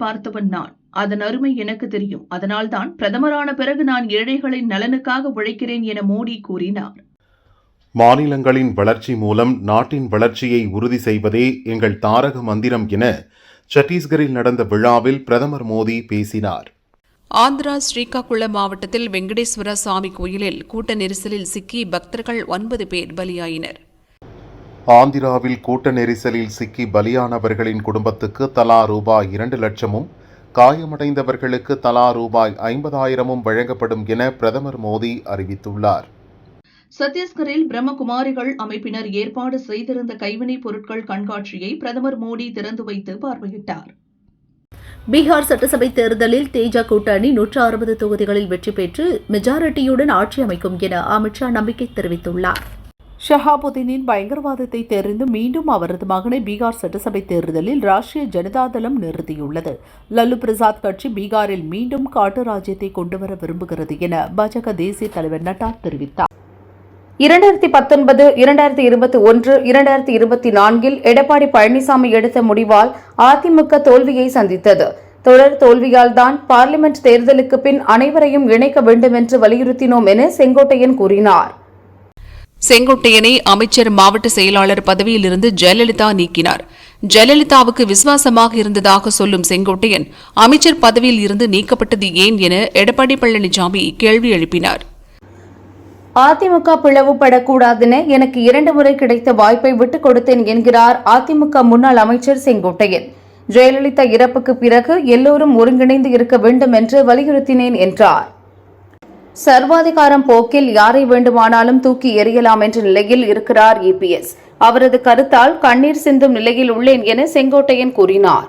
பார்த்தவன் நான். அதன் அருமை எனக்கு தெரியும். அதனால்தான் பிரதமரான பிறகு நான் ஏழைகளின் நலனுக்காக உழைக்கிறேன் என மோடி கூறினார். மாநிலங்களின் வளர்ச்சி மூலம் நாட்டின் வளர்ச்சியை உறுதி செய்வதே எங்கள் தாரக மந்திரம் என சத்தீஸ்கரில் நடந்த விழாவில் பிரதமர் மோடி பேசினார். ஆந்திரா ஸ்ரீகாகுளம் மாவட்டத்தில் வெங்கடேஸ்வர சுவாமி கோயிலில் கூட்ட நெரிசலில் சிக்கி பக்தர்கள் ஒன்பது பேர் பலியாயினர். ஆந்திராவில் கூட்ட நெரிசலில் சிக்கி பலியானவர்களின் குடும்பத்துக்கு தலா ரூபாய் இரண்டு லட்சமும் காயமடைந்தவர்களுக்கு தலா ரூபாய் ஐம்பதாயிரமும் வழங்கப்படும் என பிரதமர் மோடி அறிவித்துள்ளார். சத்தீஸ்கரில் பிரம்மகுமாரிகள் அமைப்பினர் ஏற்பாடு செய்திருந்த கைவினைப் பொருட்கள் கண்காட்சியை பிரதமர் மோடி திறந்து வைத்து பார்வையிட்டார். பீகார் சட்டசபை தேர்தலில் தேஜா கூட்டணி நூற்று அறுபது தொகுதிகளில் வெற்றி பெற்று மெஜாரிட்டியுடன் ஆட்சி அமைக்கும் என அமித்ஷா நம்பிக்கை தெரிவித்துள்ளார். ஷஹாபுதீனின் பயங்கரவாதத்தை தெரிந்து மீண்டும் அவரது மகனை பீகார் சட்டசபை தேர்தலில் ராஷ்டிரிய ஜனதாதளம் நிறுத்தியுள்ளது. லல்லு பிரசாத் கட்சி பீகாரில் மீண்டும் காட்டு ராஜ்யத்தை கொண்டுவர விரும்புகிறது என பாஜக தேசிய தலைவர் நட்டா தெரிவித்தார். இரண்டாயிரத்தி பத்தொன்பது இரண்டாயிரத்தி இருபத்தி ஒன்று இரண்டாயிரத்தி இருபத்தி நான்கில் எடப்பாடி பழனிசாமி எடுத்த முடிவால் அதிமுக தோல்வியை சந்தித்தது. தொடர் தோல்வியால் தான் பார்லிமெண்ட் தேர்தலுக்கு பின் அனைவரையும் இணைக்க வேண்டும் என்று வலியுறுத்தினோம் என செங்கோட்டையன் கூறினார். செங்கோட்டையனை அமைச்சர் மாவட்ட செயலாளர் பதவியிலிருந்து ஜெயலலிதா நீக்கினார். ஜெயலலிதாவுக்கு விசுவாசமாக இருந்ததாக சொல்லும் செங்கோட்டையன் அமைச்சர் பதவியில் இருந்து நீக்கப்பட்டது ஏன் என எடப்பாடி பழனிசாமி கேள்வி எழுப்பினார். அதிமுக பிளவுபடக்கூடாதென எனக்கு இரண்டு முறை கிடைத்த வாய்ப்பை விட்டுக் கொடுத்தேன் என்கிறார் அதிமுக முன்னாள் அமைச்சர் செங்கோட்டையன். ஜெயலலிதா இறப்புக்கு பிறகு எல்லோரும் ஒருங்கிணைந்து இருக்க வேண்டும் என்று வலியுறுத்தினேன் என்றார். சர்வாதிகாரம் போக்கில் யாரை வேண்டுமானாலும் தூக்கி எறியலாம் என்ற நிலையில் இருக்கிறார் இபிஎஸ். அவரது கருத்தால் கண்ணீர் சிந்தும் நிலையில் உள்ளேன் என செங்கோட்டையன் கூறினார்.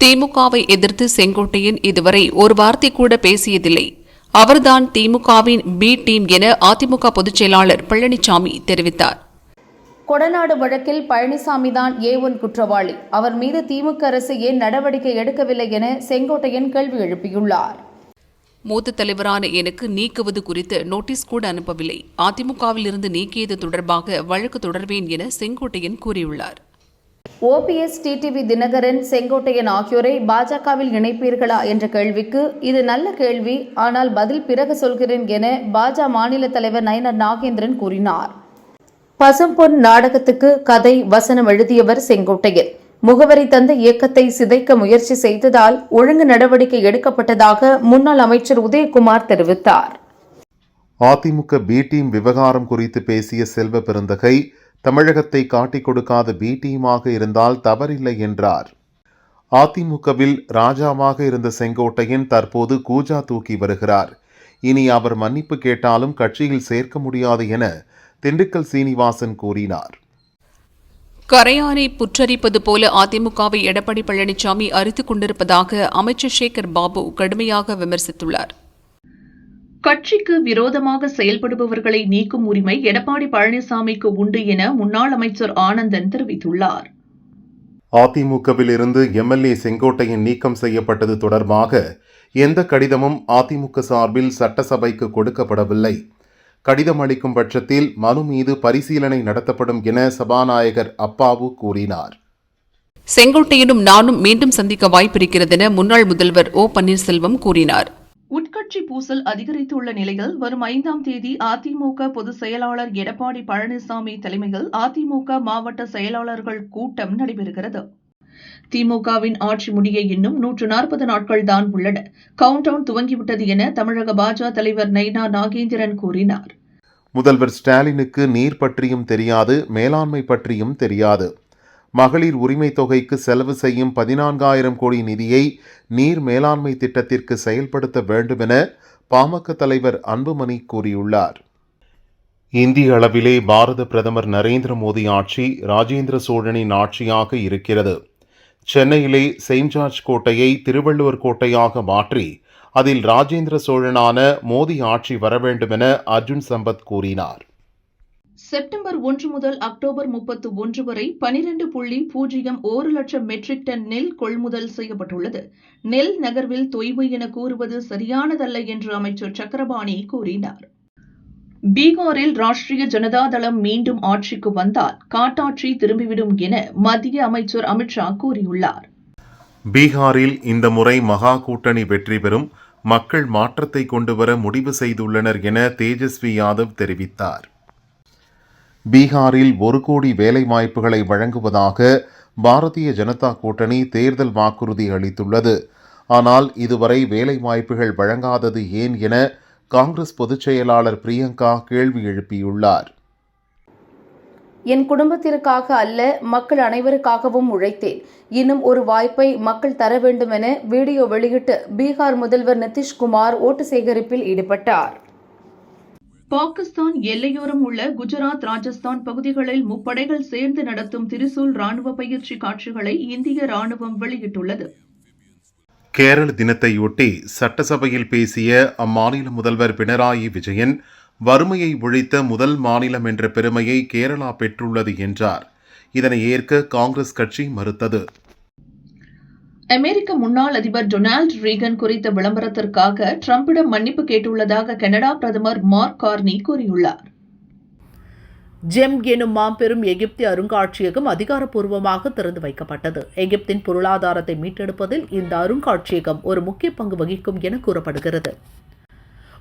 திமுகவை எதிர்த்து செங்கோட்டையன் இதுவரை ஒரு வார்த்தை கூட பேசியதில்லை. அவர்தான் திமுகவின் பி டீம் என அதிமுக பொதுச் செயலாளர் பழனிசாமி தெரிவித்தார். கொடநாடு வழக்கில் பழனிசாமி தான் ஏ ஒன் குற்றவாளி. அவர் மீது திமுக அரசு ஏன் நடவடிக்கை எடுக்கவில்லை என செங்கோட்டையன் கேள்வி எழுப்பியுள்ளார். மூத்த தலைவரான எனக்கு நீக்குவது குறித்து நோட்டீஸ் கூட அனுப்பவில்லை. அதிமுகவில் இருந்து நீக்கியது தொடர்பாக வழக்கு தொடர்வேன் என செங்கோட்டையன் கூறியுள்ளார். ஓபிஎஸ் டிடிவி தினகரன் செங்கோட்டையன் ஆகியோரை பாஜகவில் இணைப்பீர்களா என்ற கேள்விக்கு இது நல்ல கேள்வி ஆனால் பதில் பிறகு சொல்கிறேன் என பாஜக மாநில தலைவர் நயனர் நாகேந்திரன் கூறினார். பசும்பொன் நாடகத்துக்கு கதை வசனம் எழுதியவர் செங்கோட்டையன். முகவரி தந்த இயக்கத்தை சிதைக்க முயற்சி செய்ததால் ஒழுங்கு நடவடிக்கை எடுக்கப்பட்டதாக முன்னாள் அமைச்சர் உதயகுமார் தெரிவித்தார். அதிமுக பி டீம் விவகாரம் குறித்து பேசிய செல்வ பெருந்தகை தமிழகத்தை காட்டிக் கொடுக்காத பி டீமாக இருந்தால் தவறில்லை என்றார். அதிமுகவில் ராஜாவாக இருந்த செங்கோட்டையன் தற்போது கூஜா தூக்கி வருகிறார். இனி அவர் மன்னிப்பு கேட்டாலும் கட்சியில் சேர்க்க முடியாது என திண்டுக்கல் சீனிவாசன் கூறினார். கரையானை புற்றரிப்பது போல அதிமுகவை எடப்பாடி பழனிசாமி அரித்துக் கொண்டிருப்பதாக அமைச்சர் சேகர் பாபு கடுமையாக விமர்சித்துள்ளார். கட்சிக்கு விரோதமாக செயல்படுபவர்களை நீக்கும் உரிமை எடப்பாடி பழனிசாமிக்கு உண்டு என முன்னாள் அமைச்சர் ஆனந்தன் தெரிவித்துள்ளார். அதிமுகவில் இருந்து எம்எல்ஏ செங்கோட்டையன் நீக்கம் செய்யப்பட்டது தொடர்பாக எந்த கடிதமும் அதிமுக சார்பில் சட்டசபைக்கு கொடுக்கப்படவில்லை. கடிதம் அளிக்கும் பட்சத்தில் மனு மீது பரிசீலனை நடத்தப்படும் என சபாநாயகர் அப்பாவு கூறினார். செங்கோட்டையனும் நானும் மீண்டும் சந்திக்க வாய்ப்பிருக்கிறதென முன்னாள் முதல்வர் ஓ பன்னீர்செல்வம் கூறினார். உட்கட்சி பூசல் அதிகரித்துள்ள நிலையில் வரும் ஐந்தாம் தேதி அதிமுக பொதுச் செயலாளர் எடப்பாடி பழனிசாமி தலைமையில் அதிமுக மாவட்ட செயலாளர்கள் கூட்டம் நடைபெறுகிறது. திமுகவின் ஆட்சி முடிய இன்னும் நூற்று நாற்பது நாட்கள் தான் உள்ளன. கவுண்ட் டவுன் துவங்கிவிட்டது என தமிழக பாஜக தலைவர் நைனா நாகேந்திரன் கூறினார். முதல்வர் ஸ்டாலினுக்கு நீர் பற்றியும் தெரியாது மேலாண்மை பற்றியும் தெரியாது. மகளிர் உரிமை தொகைக்கு செலவு செய்யும் பதினான்காயிரம் கோடி நிதியை நீர் மேலாண்மை திட்டத்திற்கு செயல்படுத்த வேண்டுமென பாமக தலைவர் அன்புமணி கூறியுள்ளார். இந்திய அளவிலே பாரத பிரதமர் நரேந்திர மோடி ஆட்சி ராஜேந்திர சோழனின் ஆட்சியாக இருக்கிறது. சென்னையிலே செயின்ட் ஜார்ஜ் கோட்டையை திருவள்ளுவர் கோட்டையாக மாற்றி அதில் ராஜேந்திர சோழனான மோடி ஆட்சி வர வேண்டுமென அர்ஜுன் சம்பத் கூறினார். செப்டம்பர் ஒன்று முதல் அக்டோபர் முப்பத்து ஒன்று வரை பனிரெண்டு புள்ளி பூஜ்ஜியம் ஒரு லட்சம் மெட்ரிக் டன் நெல் கொள்முதல் செய்யப்பட்டுள்ளது. நெல் நகர்வில் தொய்வு என கூறுவது சரியானதல்ல என்று அமைச்சர் சக்கரபாணி கூறினார். பீகாரில் ராஷ்டிரிய ஜனதாதளம் மீண்டும் ஆட்சிக்கு வந்தால் காட்டாட்சி திரும்பிவிடும் என மத்திய அமைச்சர் அமித்ஷா கூறியுள்ளார். பீகாரில் இந்த முறை மகா கூட்டணி வெற்றி பெறும் மக்கள் மாற்றத்தை கொண்டுவர முடிவு செய்துள்ளனர் என தேஜஸ்வி யாதவ் தெரிவித்தார். பீகாரில் ஒரு கோடி வேலை வாய்ப்புகளை வழங்குவதாக பாரதிய ஜனதா கூட்டணி தேர்தல் வாக்குறுதி அளித்துள்ளது. ஆனால் இதுவரை வேலை வாய்ப்புகள் வழங்காதது ஏன் என காங்கிரஸ் பொதுச் செயலாளர் பிரியங்கா கேள்வி எழுப்பியுள்ளார். என் குடும்பத்திற்காக அல்ல மக்கள் அனைவருக்காகவும் உழைத்தேன். இன்னும் ஒரு வாய்ப்பை மக்கள் தர வேண்டும் என வீடியோ வெளியிட்டு பீகார் முதல்வர் நிதிஷ்குமார் ஓட்டு சேகரிப்பில் ஈடுபட்டார். பாகிஸ்தான் எல்லையோரம் உள்ள குஜராத் ராஜஸ்தான் பகுதிகளில் முப்படைகள் சேர்ந்து நடத்தும் திரிசூல் ராணுவ பயிற்சி காட்சிகளை இந்திய ராணுவம் வெளியிட்டுள்ளது. கேரள தினத்தையொட்டி சட்டசபையில் பேசிய அம்மாநில முதல்வர் பினராயி விஜயன் வறுமையை ஒழித்த முதல் மாநிலம் என்ற பெருமையை கேரளா பெற்றுள்ளது என்றார். இதனை ஏற்க காங்கிரஸ் கட்சி மறுத்தது. அமெரிக்க முன்னாள் அதிபர் டொனால்டு ரீகன் குறித்த விளம்பரத்திற்காக ட்ரம்பிடம் மன்னிப்பு கேட்டுள்ளதாக கனடா பிரதமர் மார்க் கார்னி கூறியுள்ளார். ஜெம் எனும் மாபெரும் எகிப்திய அருங்காட்சியகம் அதிகாரப்பூர்வமாக திறந்து வைக்கப்பட்டது. எகிப்தின் பொருளாதாரத்தை மீட்டெடுப்பதில் இந்த அருங்காட்சியகம் ஒரு முக்கிய பங்கு வகிக்கும் என கூறப்படுகிறது.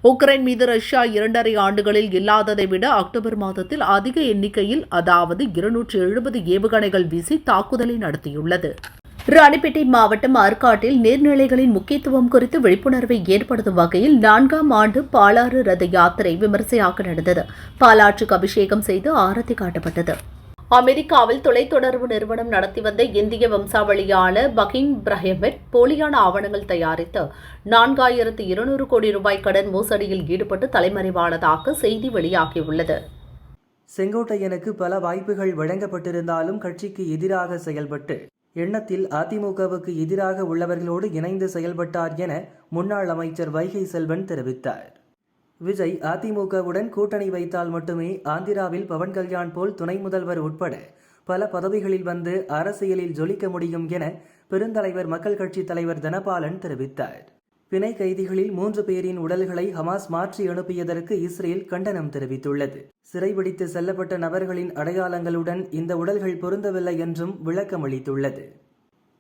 உக்ரைன் மீது ரஷ்யா இரண்டரை ஆண்டுகளில் இல்லாததை விட அக்டோபர் மாதத்தில் அதிக எண்ணிக்கையில் அதாவது இருநூற்று எழுபது ஏவுகணைகள் வீசி தாக்குதலை நடத்தியுள்ளது. ராணிப்பேட்டை மாவட்டம் ஆற்காட்டில் நீர்நிலைகளின் முக்கியத்துவம் குறித்து விழிப்புணர்வை ஏற்படுத்தும் வகையில் நான்காம் ஆண்டு பாலாறு ரத யாத்திரை விமர்சையாக நடந்தது. பாலாற்றுக்கு அபிஷேகம் செய்து ஆரத்தி காட்டப்பட்டது. அமெரிக்காவில் தொலைத்தொடர்பு நிறுவனம் நடத்தி வந்த இந்திய வம்சாவளியான பகிம் பிரஹெமெட் போலியான ஆவணங்கள் தயாரித்து நான்காயிரத்து இருநூறு கோடி ரூபாய் கடன் மோசடியில் ஈடுபட்டு தலைமறைவானதாக செய்தி வெளியாகியுள்ளது. செங்கோட்டையனுக்கு பல வாய்ப்புகள் வழங்கப்பட்டிருந்தாலும் கட்சிக்கு எதிராக செயல்பட்டு எண்ணத்தில் அதிமுகவுக்கு எதிராக உள்ளவர்களோடு இணைந்து செயல்பட்டார் என முன்னாள் அமைச்சர் வைகை செல்வன் தெரிவித்தார். விஜய் அதிமுகவுடன் கூட்டணி வைத்தால் மட்டுமே ஆந்திராவில் பவன் கல்யாண் போல் துணை முதல்வர் உட்பட பல பதவிகளில் வந்து அரசியலில் ஜொலிக்க முடியும் என பெருந்தலைவர் மக்கள் கட்சி தலைவர் தனபாலன் தெரிவித்தார். பிணை கைதிகளில் மூன்று பேரின் உடல்களை ஹமாஸ் மாற்றி அனுப்பியதற்கு இஸ்ரேல் கண்டனம் தெரிவித்துள்ளது. சிறைபிடித்து செல்லப்பட்ட நபர்களின் அடையாளங்களுடன் இந்த உடல்கள் பொருந்தவில்லை என்றும் விளக்கமளித்துள்ளது.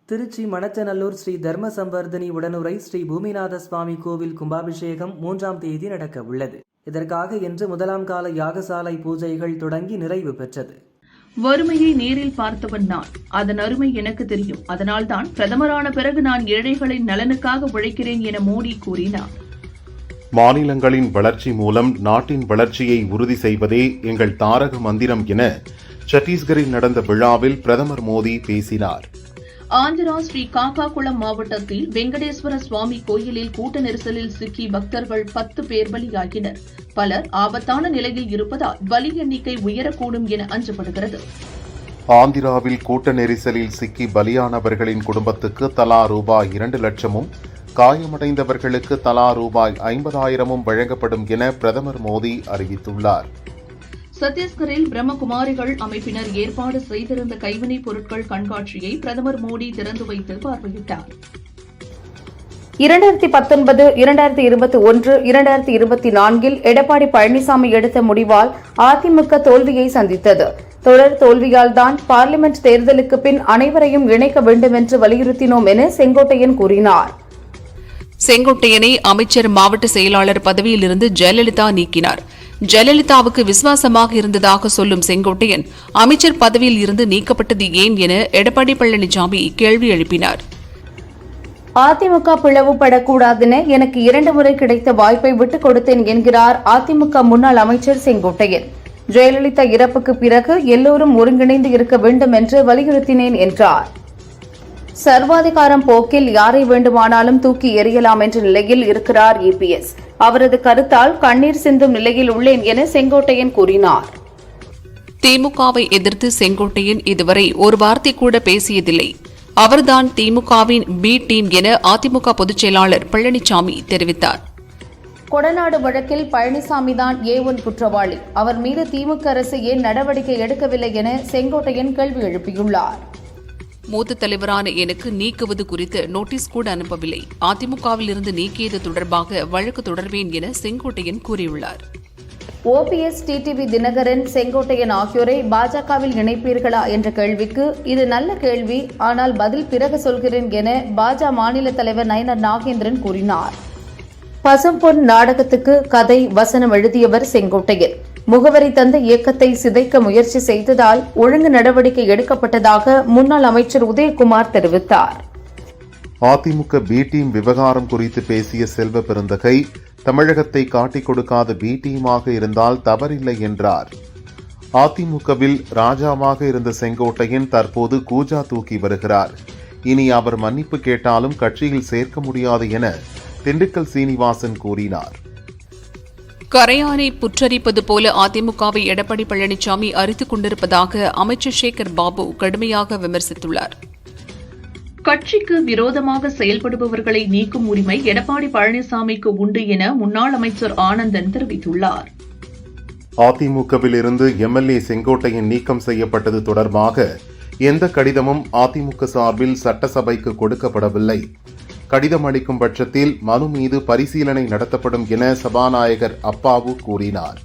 திருச்சி மணச்சநல்லூர் ஸ்ரீ தர்ம சம்பர்தனி உடனுரை ஸ்ரீ பூமிநாத சுவாமி கோவில் கும்பாபிஷேகம் மூன்றாம் தேதி நடக்க உள்ளது. இதற்காக இன்று முதலாம் கால யாகசாலை பூஜைகள் தொடங்கி நிறைவு பெற்றது. வறுமையை நேரில் பார்த்தவன் நான். அதன் அருமை எனக்கு தெரியும். அதனால்தான் பிரதமரான பிறகு நான் ஏழைகளின் நலனுக்காக உழைக்கிறேன் என மோடி கூறினார். மாநிலங்களின் வளர்ச்சி மூலம் நாட்டின் வளர்ச்சியை உறுதி செய்வதே எங்கள் தாரக மந்திரம் என சத்தீஸ்கரில் நடந்த விழாவில் பிரதமர் மோடி பேசினார். ஆந்திரா ஸ்ரீ காக்காகுளம் மாவட்டத்தில் வெங்கடேஸ்வர சுவாமி கோயிலில் கூட்ட நெரிசலில் சிக்கி பக்தர்கள் பத்து பேர் பலியாகினர். பலர் ஆபத்தான நிலையில் இருப்பதால் பலி எண்ணிக்கை உயரக்கூடும் என அஞ்சப்படுகிறது. ஆந்திராவில் கூட்ட நெரிசலில் சிக்கி பலியானவர்களின் குடும்பத்துக்கு தலா ரூபாய் இரண்டு லட்சமும் காயமடைந்தவர்களுக்கு தலா ரூபாய் ஐம்பதாயிரமும் வழங்கப்படும் என பிரதமர் மோடி அறிவித்துள்ளார். சத்தீஸ்கரில் பிரம்மகுமாரிகள் அமைப்பினர் ஏற்பாடு செய்திருந்த கைவினைப் பொருட்கள் கண்காட்சியை பிரதமர் மோடி திறந்து வைத்து பார்வையிட்டார். இரண்டாயிரத்தி பத்தொன்பது இரண்டாயிரத்தி இருபத்தி ஒன்று இரண்டாயிரத்தி இருபத்தி நான்கில் எடப்பாடி பழனிசாமி எடுத்த முடிவால் அதிமுக தோல்வியை சந்தித்தது. தொடர் தோல்வியால் தான் பார்லிமெண்ட் தேர்தலுக்கு பின் அனைவரையும் இணைக்க வேண்டும் என்று வலியுறுத்தினோம் என செங்கோட்டையன் கூறினார். செங்கோட்டையனை அமைச்சர் மாவட்ட செயலாளர் பதவியிலிருந்து ஜெயலலிதா நீக்கினார். ஜெயலலிதாவுக்கு விசுவாசமாக இருந்ததாக சொல்லும் செங்கோட்டையன் அமைச்சர் பதவியில் இருந்து நீக்கப்பட்டது ஏன் என எடப்பாடி பழனிசாமி கேள்வி எழுப்பினார். அதிமுக பிளவுபடக்கூடாதென எனக்கு இரண்டு முறை கிடைத்த வாய்ப்பை விட்டுக் கொடுத்தேன் என்கிறார் அதிமுக முன்னாள் அமைச்சர் செங்கோட்டையன். ஜெயலலிதா இறப்புக்கு பிறகு எல்லோரும் ஒருங்கிணைந்து இருக்க வேண்டும் என்று வலியுறுத்தினேன் என்றார். சர்வாதிகாரம் போக்கில் யாரை வேண்டுமானாலும் தூக்கி எறியலாம் என்ற நிலையில் இருக்கிறார் இபிஎஸ். அவரது கருத்தால் கண்ணீர் சிந்தும் நிலையில் உள்ளேன் என செங்கோட்டையன் கூறினார். திமுகவை எதிர்த்து செங்கோட்டையன் இதுவரை ஒரு வார்த்தை கூட பேசியதில்லை. அவர்தான் திமுகவின் பி டீம் என அதிமுக பொதுச் செயலாளர் பழனிசாமி தெரிவித்தார். கொடநாடு வழக்கில் பழனிசாமி தான் ஏ ஒன் குற்றவாளி. அவர் மீது திமுக அரசு ஏன் நடவடிக்கை எடுக்கவில்லை என செங்கோட்டையன் கேள்வி எழுப்பியுள்ளார். மூத்த தலைவரான எனக்கு நீக்குவது குறித்து நோட்டீஸ் கூட அனுப்பவில்லை. அதிமுகவில் இருந்து நீக்கியது தொடர்பாக வழக்கு தொடர்வேன் என செங்கோட்டையன் கூறியுள்ளார். ஓபிஎஸ் டிடிவி தினகரன் செங்கோட்டையன் ஆகியோரை பாஜகவில் இணைப்பீர்களா என்ற கேள்விக்கு இது நல்ல கேள்வி ஆனால் பதில் பிறகு சொல்கிறேன் என பாஜக மாநில தலைவர் நயனர் நாகேந்திரன் கூறினார். பசும்பொன் நாடகத்துக்கு கதை வசனம் எழுதியவர் செங்கோட்டையன். முகவரி தந்த இயக்கத்தை சிதைக்க முயற்சி செய்ததால் ஒழுங்கு நடவடிக்கை எடுக்கப்பட்டதாக முன்னாள் அமைச்சர் உதயகுமார் தெரிவித்தார். அதிமுக பி டீம் விவகாரம் குறித்து பேசிய செல்வ பெருந்தகை தமிழகத்தை காட்டிக் கொடுக்காத பி டீமாக இருந்தால் தவறில்லை என்றார். அதிமுகவில் ராஜாவாக இருந்த செங்கோட்டையன் தற்போது கூஜா தூக்கி வருகிறார். இனி அவர் மன்னிப்பு கேட்டாலும் கட்சியில் சேர்க்க முடியாது என திண்டுக்கல் சீனிவாசன் கூறினார். கரையானை புற்றரிப்பது போல அதிமுகவை எடப்பாடி பழனிசாமி அரித்துக் கொண்டிருப்பதாக அமைச்சர் சேகர் பாபு கடுமையாக விமர்சித்துள்ளார். கட்சிக்கு விரோதமாக செயல்படுபவர்களை நீக்கும் உரிமை எடப்பாடி பழனிசாமிக்கு உண்டு என முன்னாள் அமைச்சர் ஆனந்தன் தெரிவித்துள்ளார். அதிமுகவில் இருந்து எம்எல்ஏ செங்கோட்டையன் நீக்கம் செய்யப்பட்டது தொடர்பாக எந்த கடிதமும் அதிமுக சார்பில் சட்டசபைக்கு கொடுக்கப்படவில்லை. கடிதம் அளிக்கும் பட்சத்தில் மனு மீது பரிசீலனை நடத்தப்படும் என சபாநாயகர் அப்பாவு கூறினார்.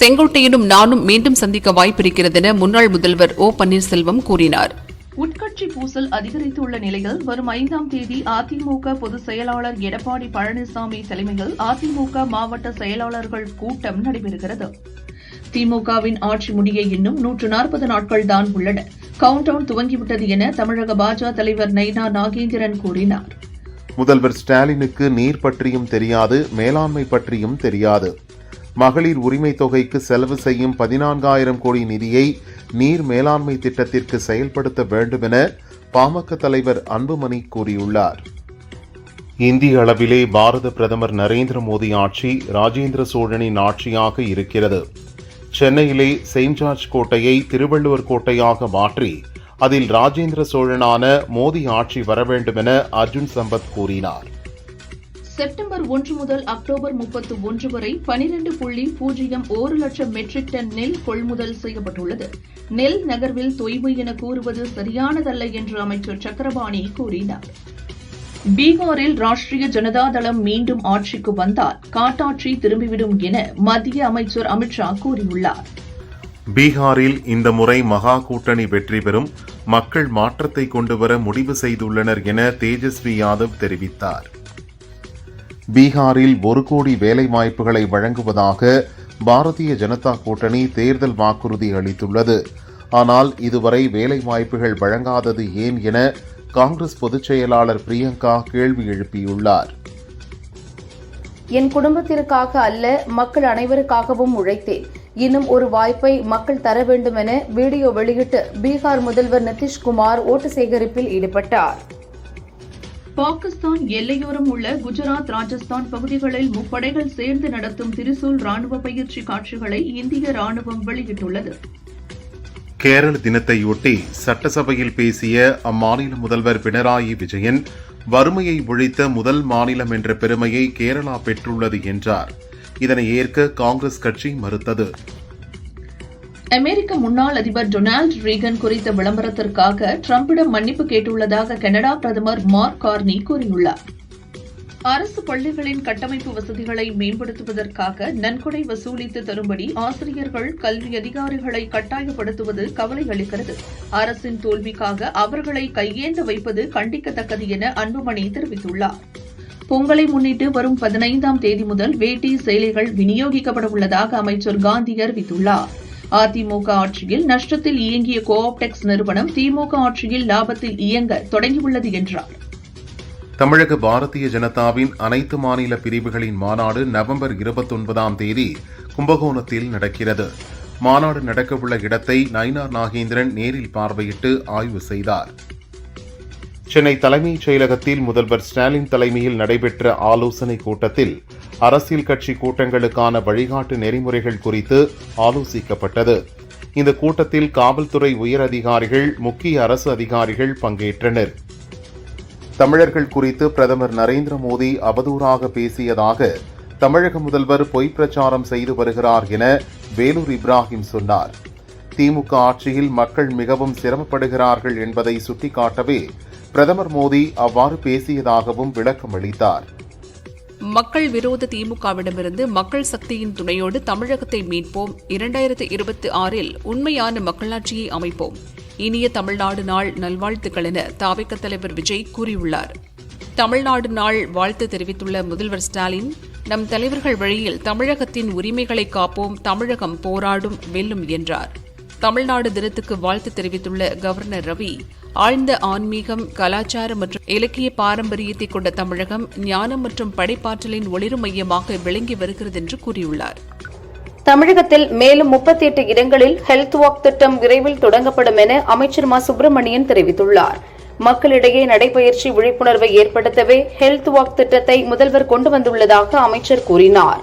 செங்கோட்டையனும் நானும் மீண்டும் சந்திக்க வாய்ப்பிருக்கிறது என முன்னாள் முதல்வர் ஓ பன்னீர்செல்வம் கூறினார். உட்கட்சி பூசல் அதிகரித்துள்ள நிலையில் வரும் ஐந்தாம் தேதி அதிமுக பொதுச் செயலாளர் எடப்பாடி பழனிசாமி தலைமையில் அதிமுக மாவட்ட செயலாளர்கள் கூட்டம் நடைபெறுகிறது. திமுகவின் ஆட்சி முடிய இன்னும் நூற்று நாற்பது நாட்கள் தான் உள்ளன. கவுண்ட் டவுன் துவங்கிவிட்டது என தமிழக பாஜக தலைவர் நைனா நாகேந்திரன் கூறினார். முதல்வர் ஸ்டாலினுக்கு நீர் பற்றியும் தெரியாது மேலாண்மை பற்றியும் தெரியாது. மகளிர் உரிமை தொகைக்கு செலவு செய்யும் பதினான்காயிரம் கோடி நிதியை நீர் மேலாண்மை திட்டத்திற்கு செயல்படுத்த வேண்டும் என பாமக தலைவர் அன்புமணி கூறியுள்ளார். இந்திய அளவிலே பாரத பிரதமர் நரேந்திர மோடி ஆட்சி ராஜேந்திர சோழனின் ஆட்சியாக இருக்கிறது. சென்னையிலே செயின்ட் ஜார்ஜ் கோட்டையை திருவள்ளுவர் கோட்டையாக மாற்றி அதில் ராஜேந்திர சோழனான மோடி ஆட்சி வர வேண்டும் என அர்ஜுன் சம்பத் கூறினார். செப்டம்பர் ஒன்று முதல் அக்டோபர் முப்பத்து ஒன்று வரை பனிரெண்டு புள்ளி பூஜ்ஜியம் ஒரு லட்சம் மெட்ரிக் டன் நெல் கொள்முதல் செய்யப்பட்டுள்ளது. நெல் நகர்வில் தொய்வு என கூறுவது சரியானதல்ல என்று அமைச்சர் சக்கரபாணி கூறினார். பீகாரில் ராஷ்டிரிய ஜனதா தளம் மீண்டும் ஆட்சிக்கு வந்தால் காட்டாட்சி திரும்பிவிடும் என மத்திய அமைச்சர் அமித்ஷா கூறியுள்ளார். பீகாரில் இந்த முறை மகா கூட்டணி வெற்றி பெறும் மக்கள் மாற்றத்தை கொண்டுவர முடிவு செய்துள்ளனர் என தேஜஸ்வி யாதவ் தெரிவித்தார். பீகாரில் ஒரு கோடி வேலை வாய்ப்புகளை வழங்குவதாக பாரதிய ஜனதா கூட்டணி தேர்தல் வாக்குறுதி அளித்துள்ளது. ஆனால் இதுவரை வேலை வாய்ப்புகள் வழங்காதது ஏன் என காங்கிரஸ் பொதுச் செயலாளர் பிரியங்கா கேள்வி எழுப்பியுள்ளார். என் குடும்பத்திற்காக அல்ல மக்கள் அனைவருக்காகவும் உழைத்தேன். இன்னும் ஒரு வாய்ப்பை மக்கள் தர வேண்டும் என வீடியோ வெளியிட்டு பீகார் முதல்வர் நிதிஷ்குமார் ஓட்டு சேகரிப்பில் ஈடுபட்டார். பாகிஸ்தான் எல்லையோரம் உள்ள குஜராத் ராஜஸ்தான் பகுதிகளில் முப்படைகள் சேர்ந்து நடத்தும் திரிசூல் ராணுவ பயிற்சி காட்சிகளை இந்திய ராணுவம் வெளியிட்டுள்ளது. கேரள தினத்தையொட்டி சட்டசபையில் பேசிய அம்மாநில முதல்வர் பினராயி விஜயன் வறுமையை ஒழித்த முதல் மாநிலம் என்ற பெருமையை கேரளா பெற்றுள்ளது என்றார். இதனை ஏற்க காங்கிரஸ் கட்சி மறுத்தது. அமெரிக்க முன்னாள் அதிபர் டொனால்டு ரீகன் குறித்த விளம்பரத்திற்காக டிரம்பிடம் மன்னிப்பு கேட்டுள்ளதாக கனடா பிரதமர் மார்க் கார்னி கூறியுள்ளார். அரசு பள்ளிகளின் கட்டமைப்பு வசதிகளை மேம்படுத்துவதற்காக நன்கொடை வசூலித்து தரும்படி ஆசிரியர்கள் கல்வி அதிகாரிகளை கட்டாயப்படுத்துவது கவலை அளிக்கிறது. அரசின் தோல்விக்காக அவர்களை கையேந்த வைப்பது கண்டிக்கத்தக்கது என அன்புமணி தெரிவித்துள்ளார். பொங்கலை முன்னிட்டு வரும் பதினைந்தாம் தேதி முதல் வேட்டி சேலைகள் விநியோகிக்கப்பட உள்ளதாக அமைச்சர் காந்தி அறிவித்துள்ளார். அதிமுக ஆட்சியில் நஷ்டத்தில் இயங்கிய கோஆப்டெக்ஸ் நிறுவனம் திமுக ஆட்சியில் லாபத்தில் இயங்க தொடங்கியுள்ளது என்றார். தமிழக பாரதிய ஜனதாவின் அனைத்து மாநில பிரிவுகளின் மாநாடு நவம்பர் இருபத்தொன்பதாம் தேதி கும்பகோணத்தில் நடக்கிறது. மாநாடு நடக்கவுள்ள இடத்தை நயினார் நாகேந்திரன் நேரில் பார்வையிட்டு ஆய்வு செய்தார். சென்னை தலைமைச் செயலகத்தில் முதல்வர் ஸ்டாலின் தலைமையில் நடைபெற்ற ஆலோசனைக் கூட்டத்தில் அரசியல் கட்சி கூட்டங்களுக்கான வழிகாட்டு நெறிமுறைகள் குறித்து ஆலோசிக்கப்பட்டது. இந்த கூட்டத்தில் காவல்துறை உயர் அதிகாரிகள் முக்கிய அரசு அதிகாரிகள் பங்கேற்றனர். தமிழர்கள் குறித்து பிரதமர் நரேந்திர மோடி அவதூறாக பேசியதாக தமிழக முதல்வர் பொய் பிரச்சாரம் செய்து வருகிறார் என வேலூர் இப்ராஹிம் சொன்னார். திமுக ஆட்சியில் மக்கள் மிகவும் சிரமப்படுகிறார்கள் என்பதை சுட்டிக்காட்டவே பிரதமர் மோடி அவ்வாறு பேசியதாகவும் விளக்கம் அளித்தார். மக்கள் விரோத திமுகவிடமிருந்து மக்கள் சக்தியின் துணையோடு தமிழகத்தை மீட்போம். இரண்டாயிரத்து இருபத்தி ஆறில் உண்மையான மக்களாட்சியை அமைப்போம். இனிய தமிழ்நாடு நாள் நல்வாழ்த்துக்கள் என தாவிக தலைவர் விஜய் கூறியுள்ளார். தமிழ்நாடு நாள் வாழ்த்து தெரிவித்துள்ள முதல்வர் ஸ்டாலின் நம் தலைவர்கள் வழியில் தமிழகத்தின் உரிமைகளை காப்போம் தமிழகம் போராடும் வெல்லும் என்றார். தமிழ்நாடு தினத்துக்கு வாழ்த்து தெரிவித்துள்ள கவர்னர் ரவி ஆழ்ந்த ஆன்மீகம் கலாச்சாரம் மற்றும் இலக்கிய பாரம்பரியத்தை கொண்ட தமிழகம் ஞானம் மற்றும் படைப்பாற்றலின் ஒளிரும் மையமாக விளங்கி வருகிறது என்று கூறியுள்ளார். தமிழகத்தில் மேலும் முப்பத்தி எட்டு இடங்களில் ஹெல்த் வாக் திட்டம் விரைவில் தொடங்கப்படும் என அமைச்சர் மா. சுப்பிரமணியன் தெரிவித்துள்ளார். மக்களிடையே நடைபயிற்சி விழிப்புணர்வை ஏற்படுத்தவே ஹெல்த் வாக் திட்டத்தை முதல்வர் கொண்டு வந்துள்ளதாக அமைச்சர் கூறினார்.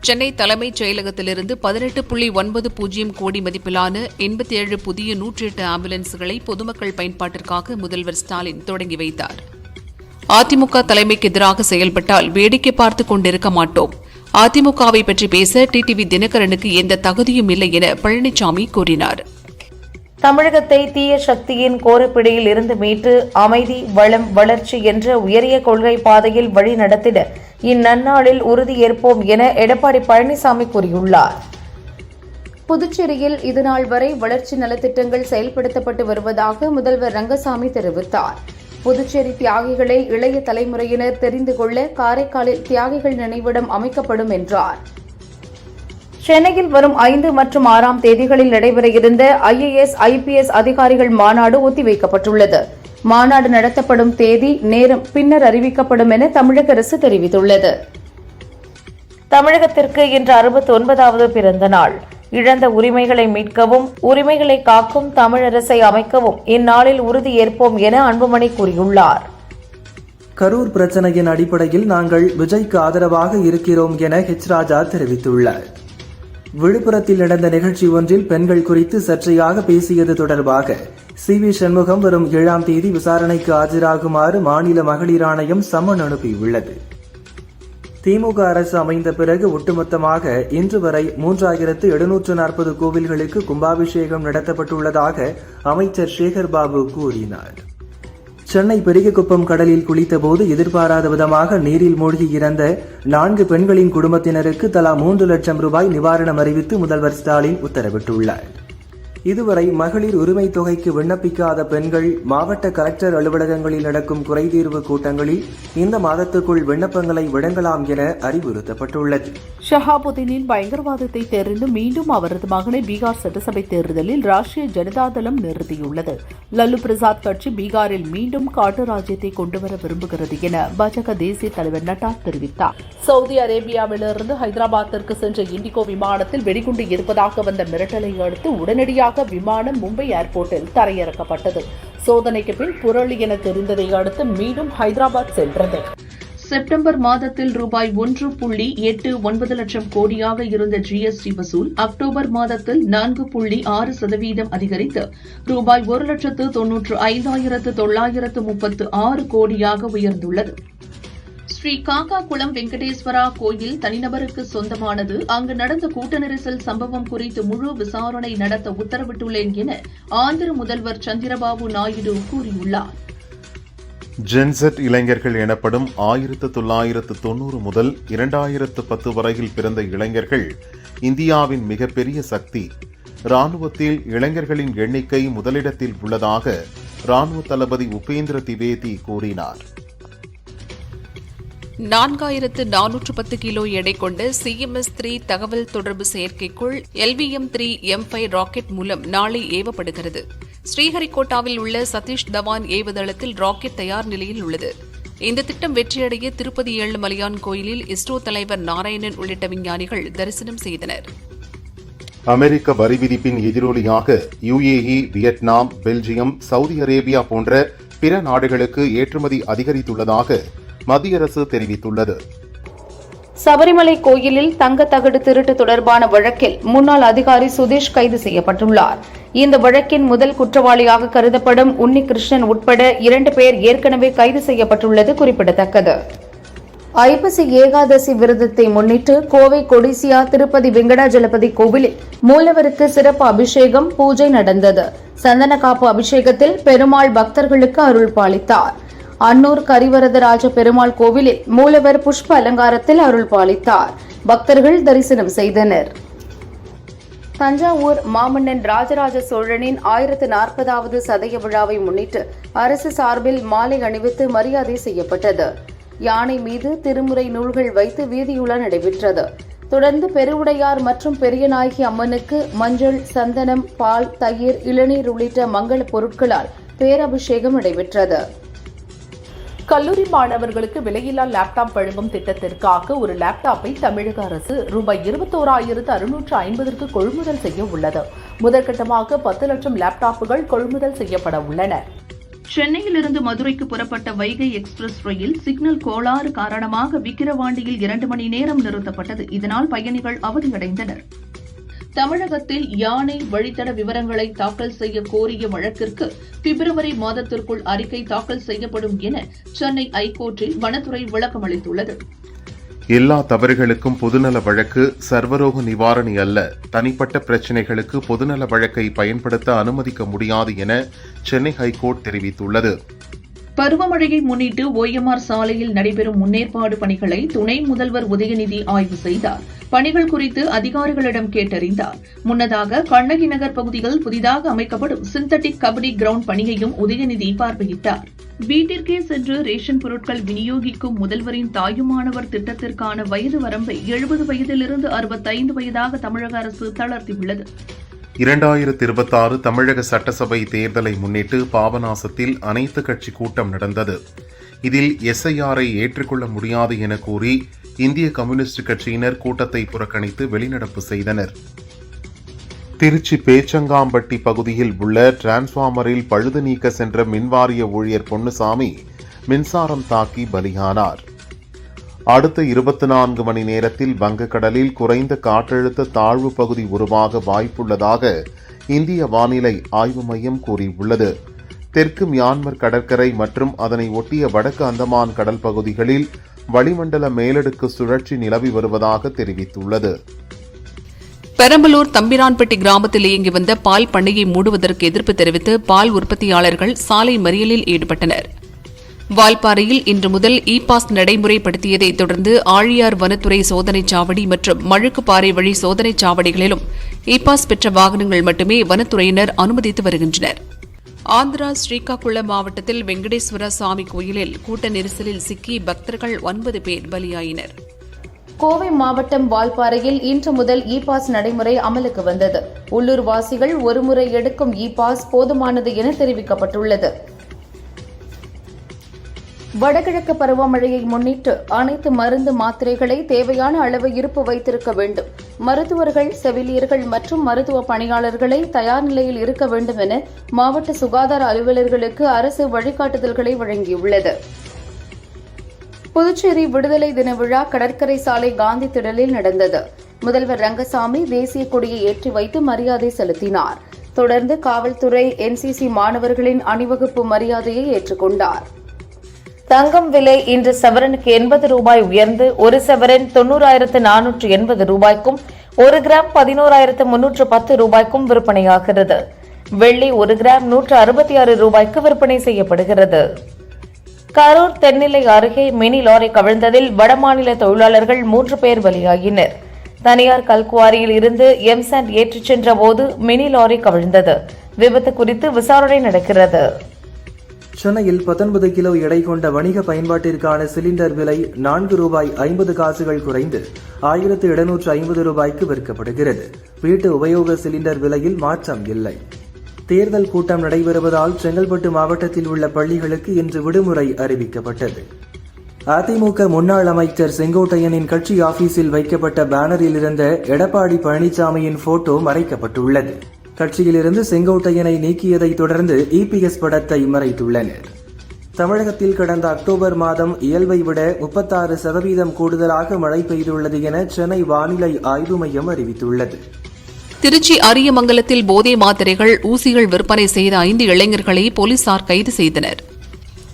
சென்னை தலைமைச் செயலகத்திலிருந்து பதினெட்டு புள்ளி ஒன்பது பூஜ்ஜியம் கோடி மதிப்பிலான எண்பத்தி ஏழு புதிய நூற்றி எட்டு ஆம்புலன்ஸ்களை பொதுமக்கள் பயன்பாட்டிற்காக முதல்வர் ஸ்டாலின் தொடங்கி வைத்தார். அதிமுக தலைமைக்கு எதிராக செயல்பட்டால் வேடிக்கை பார்த்துக் கொண்டிருக்க மாட்டோம். அதிமுகவை பற்றி பேச டிடிவி தினகரனுக்கு எந்த தகுதியும் இல்லை என பழனிசாமி கூறினார். தமிழகத்தை தீய சக்தியின் கோரப்பிடியில் இருந்து மீட்டு அமைதி வளம் வளர்ச்சி என்ற உயரிய கொள்கை பாதையில் வழி நடத்திட இந்நன்னாளில் உறுதியேற்போம் என எடப்பாடி பழனிசாமி கூறியுள்ளார். புதுச்சேரியில் இதுநாள் வரை வளர்ச்சி நலத்திட்டங்கள் செயல்படுத்தப்பட்டு வருவதாக முதல்வர் ரங்கசாமி தெரிவித்தார். புதுச்சேரி தியாகிகளை இளைய தலைமுறையினர் தெரிந்து கொள்ள காரைக்காலில் தியாகிகள் நினைவிடம் அமைக்கப்படும் என்றார். சென்னையில் வரும் ஐந்து மற்றும் ஆறாம் தேதிகளில் நடைபெற இருந்த ஐஏஎஸ் ஐபிஎஸ் அதிகாரிகள் மாநாடு ஒத்திவைக்கப்பட்டுள்ளது. மாநாடு நடத்தப்படும் தேதி நேரம் பின்னர் அறிவிக்கப்படும் என தமிழக அரசு தெரிவித்துள்ளது. தமிழகத்திற்கு இன்று அறுபத்தி ஒன்பதாவது பிறந்த நாள் இழந்த உரிமைகளை மீட்கவும் உரிமைகளை காக்கும் தமிழரசை அமைக்கவும் இந்நாளில் உறுதியேற்போம் என அன்புமணி கூறியுள்ளார். கரூர் பிரச்சனையின் அடிப்படையில் நாங்கள் விஜய்க்கு ஆதரவாக இருக்கிறோம் என ஹெச் ராஜா தெரிவித்துள்ளார். விழுப்புரத்தில் நடந்த நிகழ்ச்சி ஒன்றில் பெண்கள் குறித்து சர்ச்சையாக பேசியது தொடர்பாக சி வி சண்முகம் வரும் ஏழாம் தேதி விசாரணைக்கு ஆஜராகுமாறு மாநில மகளிர் ஆணையம் சம்மன் அனுப்பியுள்ளது. திமுக அரசு அமைந்த பிறகு ஒட்டுமொத்தமாக இன்று வரை மூன்றாயிரத்து எழுநூற்று நாற்பது கோவில்களுக்கு கும்பாபிஷேகம் நடத்தப்பட்டுள்ளதாக அமைச்சர் சேகர் பாபு கூறினார். சென்னை பெரியகுப்பம் கடலில் குளித்தபோது எதிர்பாராத விதமாக நீரில் மூழ்கி இறந்த நான்கு பெண்களின் குடும்பத்தினருக்கு தலா மூன்று லட்சம் ரூபாய் நிவாரணம் அறிவித்து முதல்வர் ஸ்டாலின் உத்தரவிட்டுள்ளார். இதுவரை மகளிர் உரிமை தொகைக்கு விண்ணப்பிக்காத பெண்கள் மாவட்ட கலெக்டர் அலுவலகங்களில் நடக்கும் குறைதீர்வு கூட்டங்களில் இந்த மாதத்துக்குள் விண்ணப்பங்களை வழங்கலாம் என அறிவுறுத்தப்பட்டுள்ளது. ஷஹாபுதீனின் பயங்கரவாதத்தை தெரிந்து மீண்டும் அவரது மகனை பீகார் சட்டசபை தேர்தலில் ராஷ்டிரிய ஜனதாதளம் நிறுத்தியுள்ளது. லல்லு பிரசாத் கட்சி பீகாரில் மீண்டும் காட்டு ராஜ்யத்தை கொண்டுவர விரும்புகிறது என பாஜக தேசிய தலைவர் நட்டா தெரிவித்தார். சவுதி அரேபியாவிலிருந்து ஹைதராபாத்திற்கு சென்ற இண்டிகோ விமானத்தில் வெடிகுண்டு இருப்பதாக வந்த மிரட்டலை அடுத்து உடனடியாக விமானம் மும்பை ஏர்போர்ட்டில் தரையிறக்கப்பட்டது. சோதனைக்கு பின் புரளி என தெரிந்ததை அடுத்து மீண்டும் ஹைதராபாத் சென்றது. செப்டம்பர் மாதத்தில் ரூபாய் ஒன்று புள்ளி எட்டு ஒன்பது லட்சம் கோடியாக இருந்த ஜிஎஸ்டி வசூல் அக்டோபர் மாதத்தில் நான்கு புள்ளி ஆறு சதவீதம் அதிகரித்து ரூபாய் ஒரு லட்சத்து தொன்னூற்று ஐந்தாயிரத்து தொள்ளாயிரத்து முப்பத்து ஆறு கோடியாக உயர்ந்துள்ளது. ஸ்ரீ காக்காகுளம் வெங்கடேஸ்வரா கோயில் தனிநபருக்கு சொந்தமானது. அங்கு நடந்த கூட்ட நெரிசல் சம்பவம் குறித்து முழு விசாரணை நடத்த உத்தரவிட்டுள்ளேன் என ஆந்திர முதல்வர் சந்திரபாபு நாயுடு கூறியுள்ளார். ஜென்செட் இளைஞர்கள் எனப்படும் ஆயிரத்து தொள்ளாயிரத்து தொண்ணூறு முதல் இரண்டாயிரத்து பத்து வரையில் பிறந்த இளைஞர்கள் இந்தியாவின் மிகப்பெரிய சக்தி. இராணுவத்தில் இளைஞர்களின் எண்ணிக்கை முதலிடத்தில் உள்ளதாக இராணுவ தளபதி உபேந்திர திவேதி கூறினார். நான்காயிரத்து நானூற்று பத்து கிலோ எடை கொண்ட சிஎம்எஸ் த்ரீ தகவல் தொடர்பு செயற்கைக்குள் LVM three M five rocket மூலம் நாளை ஏவப்படுகிறது. ஸ்ரீஹரிகோட்டாவில் உள்ள சதீஷ் தவான் ஏவுதளத்தில் ராக்கெட் தயார் நிலையில் உள்ளது. இந்த திட்டம் வெற்றியடைய திருப்பதி ஏழுமலையான் கோயிலில் இஸ்ரோ தலைவர் நாராயணன் உள்ளிட்ட விஞ்ஞானிகள் தரிசனம் செய்தனர். அமெரிக்க வரி விதிப்பின் எதிரொலியாக UAE Vietnam Belgium Saudi Arabia போன்ற பிற நாடுகளுக்கு ஏற்றுமதி அதிகரித்துள்ளதாக மத்திய அரசு தெரிவித்துள்ளது. சபரிமலை கோயிலில் தங்க தகடு திருட்டு தொடர்பான வழக்கில் முன்னாள் அதிகாரி சுதேஷ் கைது செய்யப்பட்டுள்ளார். இந்த வழக்கின் முதல் குற்றவாளியாக கருதப்படும் உன்னிகிருஷ்ணன் உட்பட இரண்டு பேர் ஏற்கனவே கைது செய்யப்பட்டுள்ளது குறிப்பிடத்தக்கது. ஐப்பசி ஏகாதசி விரதத்தை முன்னிட்டு கோவை கொடிசியா திருப்பதி வெங்கடாஜலபதி கோவிலில் மூலவருக்கு சிறப்பு அபிஷேகம் பூஜை நடந்தது. சந்தன காப்பு அபிஷேகத்தில் பெருமாள் பக்தர்களுக்கு அருள் பாலித்தார். அன்னூர் கரிவரதராஜ பெருமாள் கோவிலில் மூலவர் புஷ்ப அலங்காரத்தில் அருள் பாலித்தார். பக்தர்கள் தரிசனம் செய்தனர். தஞ்சாவூர் மாமன்னன் ராஜராஜ சோழனின் ஆயிரத்து நாற்பதாவது சதய விழாவை முன்னிட்டு அரசு சார்பில் மாலை அணிவித்து மரியாதை செய்யப்பட்டது. யானை மீது திருமுறை நூல்கள் வைத்து வீதியுலா நடைபெற்றது. தொடர்ந்து பெருவுடையார் மற்றும் பெரியநாயகி அம்மனுக்கு மஞ்சள் சந்தனம் பால் தயிர் இளநீர் உள்ளிட்ட மங்கள பொருட்களால் பேரபிஷேகம் நடைபெற்றது. கல்லூரி மாணவர்களுக்கு விலையில்லா லேப்டாப் வழங்கும் திட்டத்திற்காக ஒரு லேப்டாப்பை தமிழக அரசு ரூபாய் இருபத்தோராயிரத்து அறுநூற்று ஐம்பதற்கு கொள்முதல் செய்ய உள்ளது. முதற்கட்டமாக பத்து லட்சம் லேப்டாப்புகள் கொள்முதல் செய்யப்பட உள்ளன. சென்னையிலிருந்து மதுரைக்கு புறப்பட்ட வைகை எக்ஸ்பிரஸ் ரயில் சிக்னல் கோளாறு காரணமாக விக்கிரவாண்டியில் இரண்டு மணி நேரம் நிறுத்தப்பட்டது. இதனால் பயணிகள் அவதியடைந்தனர். தமிழகத்தில் யானை வழித்தட விவரங்களை தாக்கல் செய்ய கோரிய வழக்கிற்கு பிப்ரவரி மாதத்திற்குள் அறிக்கை தாக்கல் செய்யப்படும் என சென்னை ஐகோர்ட்டில் வனத்துறை விளக்கம் அளித்துள்ளது. எல்லா தவறுகளுக்கும் பொதுநல வழக்கு சர்வரோக நிவாரணி அல்ல. தனிப்பட்ட பிரச்சினைகளுக்கு பொதுநல வழக்கை பயன்படுத்த அனுமதிக்க முடியாது என சென்னை ஹைகோர்ட் தெரிவித்துள்ளது. பருவமழையை முன்னிட்டு ஓஎம்ஆர் சாலையில் நடைபெறும் முன்னேற்பாடு பணிகளை துணை முதல்வர் உதயநிதி ஆய்வு செய்தார். பணிகள் குறித்து அதிகாரிகளிடம் கேட்டறிந்தார். முன்னதாக கண்ணகி நகர் பகுதியில் புதிதாக அமைக்கப்படும் சிந்தட்டிக் கபடி கிரவுண்ட் பணியையும் உதயநிதி பார்வையிட்டார். வீட்டிற்கே சென்று ரேஷன் பொருட்கள் விநியோகிக்கும் முதல்வரின் தாயுமானவர் திட்டத்திற்கான வயது வரம்பை எழுபது வயதிலிருந்து அறுபத்தைந்து வயதாக தமிழக அரசு தளர்த்தியுள்ளது. இரண்டாயிரத்தி இருபத்தாறு தமிழக சட்டசபை தேர்தலை முன்னிட்டு பாபநாசத்தில் அனைத்து கட்சி கூட்டம் நடந்தது. இதில் எஸ்ஐஆரை ஏற்றுக்கொள்ள முடியாது என கூறி இந்திய கம்யூனிஸ்ட் கட்சியினர் கூட்டத்தை புறக்கணித்து வெளிநடப்பு செய்தனர். திருச்சி பேச்சங்காம்பட்டி பகுதியில் உள்ள டிரான்ஸ்பார்மரில் பழுது நீக்க சென்ற மின்வாரிய ஊழியர் பொன்னுசாமி மின்சாரம் தாக்கி பலியானார். அடுத்த இருபத்தி நான்கு மணி நேரத்தில் வங்கக்கடலில் குறைந்த காற்றழுத்த தாழ்வு பகுதி உருவாக வாய்ப்புள்ளதாக இந்திய வானிலை ஆய்வு மையம் கூறியுள்ளது. தெற்கு மியான்மர் கடற்கரை மற்றும் அதனை ஒட்டிய வடக்கு அந்தமான் கடல் பகுதிகளில் வளிமண்டல மேலடுக்கு சுழற்சி நிலவி வருவதாக தெரிவித்துள்ளது. பெரம்பலூர் தம்பிரான்பட்டி கிராமத்தில் இயங்கி வந்த பால் பண்ணையை மூடுவதற்கு எதிர்ப்பு தெரிவித்து பால் உற்பத்தியாளர்கள் சாலை மறியலில் ஈடுபட்டனர். வால்பாறையில் இன்று முதல் இ பாஸ் நடைமுறைப்படுத்தியதை தொடர்ந்து ஆழியார் வனத்துறை சோதனைச் சாவடி மற்றும் மழுக்குப்பாறை வழி சோதனைச் சாவடிகளிலும் இ பாஸ் பெற்ற வாகனங்கள் மட்டுமே வனத்துறையினர் அனுமதித்து வருகின்றனர். ஆந்திரா ஸ்ரீகாகுளம் மாவட்டத்தில் வெங்கடேஸ்வர சுவாமி கோயிலில் கூட்ட நெரிசலில் சிக்கி பக்தர்கள் ஒன்பது பேர் பலியாயினர். கோவை மாவட்டம் வால்பாறையில் இன்று முதல் இ பாஸ் நடைமுறை அமலுக்கு வந்தது. உள்ளூர் வாசிகள் ஒருமுறை எடுக்கும் இ பாஸ் போதுமானது என தெரிவிக்கப்பட்டுள்ளது. வடகிழக்கு பருவமழையை முன்னிட்டு அனைத்து மருந்து மாத்திரைகளை தேவையான அளவு இருப்பு வைத்திருக்க வேண்டும். மருத்துவர்கள் செவிலியர்கள் மற்றும் மருத்துவ பணியாளர்களை தயார் நிலையில் இருக்க வேண்டும் என மாவட்ட சுகாதார அலுவலர்களுக்கு அரசு வழிகாட்டுதல்களை வழங்கியுள்ளது. புதுச்சேரி விடுதலை தின விழா கடற்கரை சாலை காந்தி திடலில் நடந்தது. முதல்வர் ரங்கசாமி தேசிய கொடியை ஏற்றி வைத்து மரியாதை செலுத்தினார். தொடர்ந்து காவல்துறை என்சிசி மாணவர்களின் அணிவகுப்பு மரியாதையை ஏற்றுக்கொண்டார். தங்கம் விலை இன்று சவரனுக்கு எண்பது ரூபாய் உயர்ந்து ஒரு சவரன் தொண்ணூறாயிரத்து நானூற்று எண்பது ரூபாய்க்கும் ஒரு கிராம் பதினோராயிரத்து முன்னூற்று பத்து ரூபாய்க்கும் விற்பனையாகிறது. வெள்ளி ஒரு கிராம் நூற்று அறுபத்தி ஆறு ரூபாய்க்கு விற்பனை செய்யப்படுகிறது. கரூர் தென்னிலை அருகே மினி லாரி கவிழ்ந்ததில் வடமாநில தொழிலாளர்கள் மூன்று பேர் பலியாகினர். தனியார் கல்குவாரியில் இருந்து எம்சாண்ட் ஏற்றிச் சென்ற போது மினி லாரி கவிழ்ந்தது. விபத்து குறித்து விசாரணை நடக்கிறது. சென்னையில் பத்தொன்பது கிலோ எடை கொண்ட வணிக பயன்பாட்டிற்கான சிலிண்டர் விலை நான்கு ரூபாய் ஐம்பது காசுகள் குறைந்து ஆயிரத்து எழுநூற்று ஐம்பது ரூபாய்க்கு விற்கப்படுகிறது. வீட்டு உபயோக சிலிண்டர் விலையில் மாற்றம் இல்லை. தேர்தல் கூட்டம் நடைபெறுவதால் செங்கல்பட்டு மாவட்டத்தில் உள்ள பள்ளிகளுக்கு இன்று விடுமுறை அறிவிக்கப்பட்டது. அதிமுக முன்னாள் அமைச்சர் செங்கோட்டையனின் கட்சி ஆபீஸில் வைக்கப்பட்ட பேனரில் இருந்த எடப்பாடி பழனிசாமியின் போட்டோ மறைக்கப்பட்டுள்ளது. கட்சியிலிருந்து செங்கோட்டையனை நீக்கியதை தொடர்ந்து இபிஎஸ் படத்தை மறைத்துள்ளனர். தமிழகத்தில் கடந்த அக்டோபர் மாதம் இயல்பை விட முப்பத்தாறு சதவீதம் கூடுதலாக மழை பெய்துள்ளது என சென்னை வானிலை ஆய்வு மையம் அறிவித்துள்ளது. திருச்சி அரியமங்கலத்தில் போதை மாத்திரைகள் ஊசிகள் விற்பனை செய்த ஐந்து இளைஞர்களை போலீசார் கைது செய்தனர்.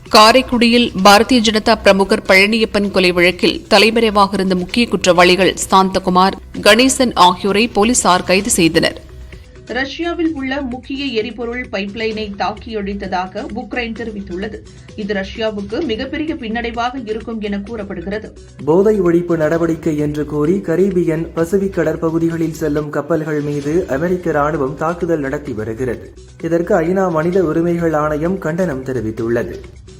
காரைக்குடியில் பாரதிய ஜனதா பிரமுகர் பழனியப்பன் கொலை வழக்கில் தலைமறைவாக இருந்த முக்கிய குற்றவாளிகள் சாந்தகுமார் கணேசன் ஆகியோரை போலீசார் கைது செய்தனர். ரஷ்யாவில் உள்ள முக்கிய எரிபொருள் பைப்லைனை தாக்கி அழித்ததாக உக்ரைன் தெரிவித்துள்ளது. இது ரஷ்யாவுக்கு மிகப்பெரிய பின்னடைவாக இருக்கும் என கூறப்படுகிறது. போதை ஒழிப்பு நடவடிக்கை என்று கூறி கரீபியன் பசிபிக் கடற்பகுதிகளில் செல்லும் கப்பல்கள் மீது அமெரிக்க ராணுவம் தாக்குதல் நடத்தி வருகிறது. இதற்கு ஐநா மனித உரிமைகள் ஆணையம் கண்டனம் தெரிவித்துள்ளது.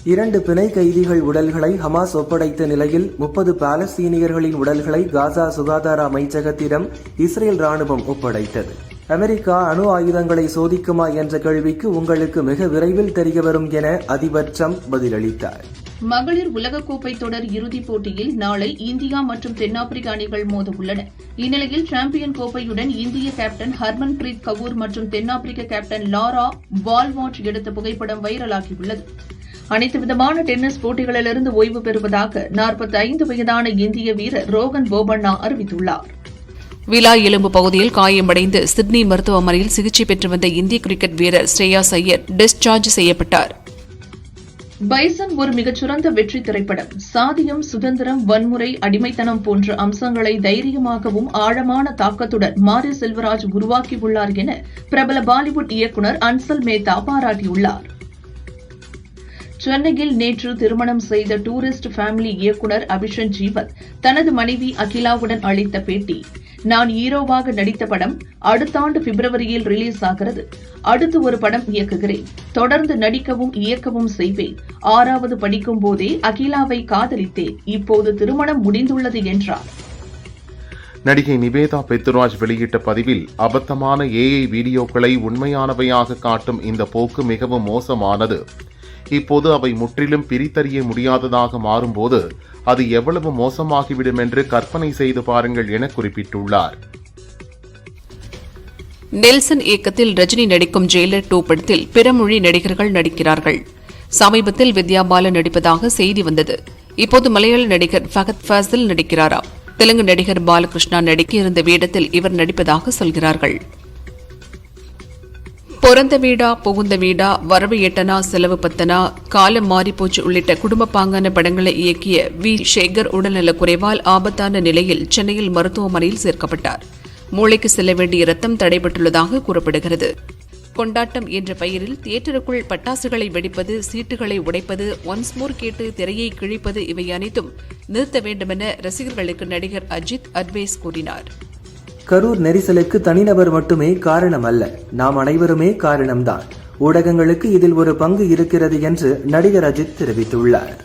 இரண்டு பிணை கைதிகள் உடல்களை ஹமாஸ் ஒப்படைத்த நிலையில் முப்பது பாலஸ்தீனியர்களின் உடல்களை காசா சுகாதார அமைச்சகத்திடம் இஸ்ரேல் ராணுவம் ஒப்படைத்தது. அமெரிக்கா அணு ஆயுதங்களை சோதிக்குமா என்ற கேள்விக்கு உங்களுக்கு மிக விரைவில் தெரியவரும் என அதிபர் ட்ரம்ப் பதிலளித்தார். மகளிர் உலகக்கோப்பை தொடர் இறுதிப் போட்டியில் நாளை இந்தியா மற்றும் தென்னாப்பிரிக்க அணிகள் மோத உள்ளன இந்நிலையில் சாம்பியன் கோப்பையுடன் இந்திய கேப்டன் ஹர்மன் பிரீத் கபூர் மற்றும் தென்னாப்பிரிக்க கேப்டன் லாரா வால்வாட் எடுத்த புகைப்படம் வைரலாகியுள்ளது. அனைத்து விதமான டென்னிஸ் போட்டிகளிலிருந்து ஓய்வு பெறுவதாக 45 வயதான இந்திய வீரர் ரோகன் போபண்ணா அறிவித்துள்ளார். விலா எலும்பு பகுதியில் காயமடைந்து சிட்னி மருத்துவமனையில் சிகிச்சை பெற்று வந்த இந்திய கிரிக்கெட் வீரர் ஸ்ரேயாஸ் சையர் டிஸ்சார்ஜ் செய்யப்பட்டார். பைசன் ஒரு மிகச்சிறந்த வெற்றி திரைப்படம். சாதியம் சுதந்திரம் வன்முறை அடிமைத்தனம் போன்ற அம்சங்களை தைரியமாகவும் ஆழமான தாக்கத்துடன் மாரி செல்வராஜ் உருவாக்கியுள்ளார் என பிரபல பாலிவுட் இயக்குனர் அன்சல் மேத்தா பாராட்டியுள்ளார். சென்னையில் நேற்று திருமணம் செய்த டூரிஸ்ட் ஃபேமிலி இயக்குனர் அபிஷன் ஜீவத் தனது மனைவி அகிலாவுடன் அளித்த பேட்டி. நான் ஹீரோவாக நடித்த படம் அடுத்த ஆண்டு பிப்ரவரியில் ரிலீஸ் ஆகிறது. அடுத்து ஒரு படம் இயக்குகிறேன். தொடர்ந்து நடிக்கவும் இயக்கவும் செய்வேன். ஆறாவது படிக்கும் போதே அகிலாவை காதலித்தேன். இப்போது திருமணம் முடிந்துள்ளது என்றார். நடிகை நிவேதா பெத்துராஜ் வெளியிட்ட பதிவில் அபத்தமான ஏஐ வீடியோக்களை உண்மையானவையாக காட்டும் இந்த போக்கு மிகவும் மோசமானது. இப்போது அவை முற்றிலும் பிரித்தறிய முடியாததாக மாறும்போது அது எவ்வளவு மோசமாகிவிடும் என்று கற்பனை செய்து பாருங்கள் என குறிப்பிட்டுள்ளார். நெல்சன் இயக்கத்தில் ரஜினி நடிக்கும் ஜெயிலர் டூ படத்தில் பிற மொழி நடிகர்கள் நடிக்கிறார்கள். சமீபத்தில் வித்யா பாலன் நடிப்பதாக செய்தி வந்தது. இப்போது மலையாள நடிகர் ஃபகத் ஃபாசில் நடிக்கிறாராம் தெலுங்கு நடிகர் பாலகிருஷ்ணா நடிக்க இருந்த வேடத்தில் இவர் நடிப்பதாக சொல்கிறார்கள். பிறந்த வீடா புகுந்த வீடா வரவு எட்டனா செலவு பத்தனா காலம் மாறிப்போச்சு உள்ளிட்ட குடும்ப பாங்கான படங்களை இயக்கிய வி. சேகர் உடல்நலக் குறைவால் ஆபத்தான நிலையில் சென்னையில் மருத்துவமனையில் சேர்க்கப்பட்டார். மூளைக்கு செல்ல வேண்டிய ரத்தம் தடைபட்டுள்ளதாக கூறப்படுகிறது. கொண்டாட்டம் என்ற பெயரில் தியேட்டருக்குள் பட்டாசுகளை வெடிப்பது சீட்டுகளை உடைப்பது ஒன்ஸ் மோர் கேட்டு திரையை கிழிப்பது இவை அனைத்தும் நிறுத்த வேண்டுமென ரசிகர்களுக்கு நடிகர் அஜித் அட்வைஸ் கூறினார். கரூர் நெரிசலுக்கு தனிநபர் மட்டுமே காரணம் அல்ல நாம் அனைவருமே காரணம்தான். ஊடகங்களுக்கு இதில் ஒரு பங்கு இருக்கிறது என்று நடிகர் அஜித் தெரிவித்துள்ளார்.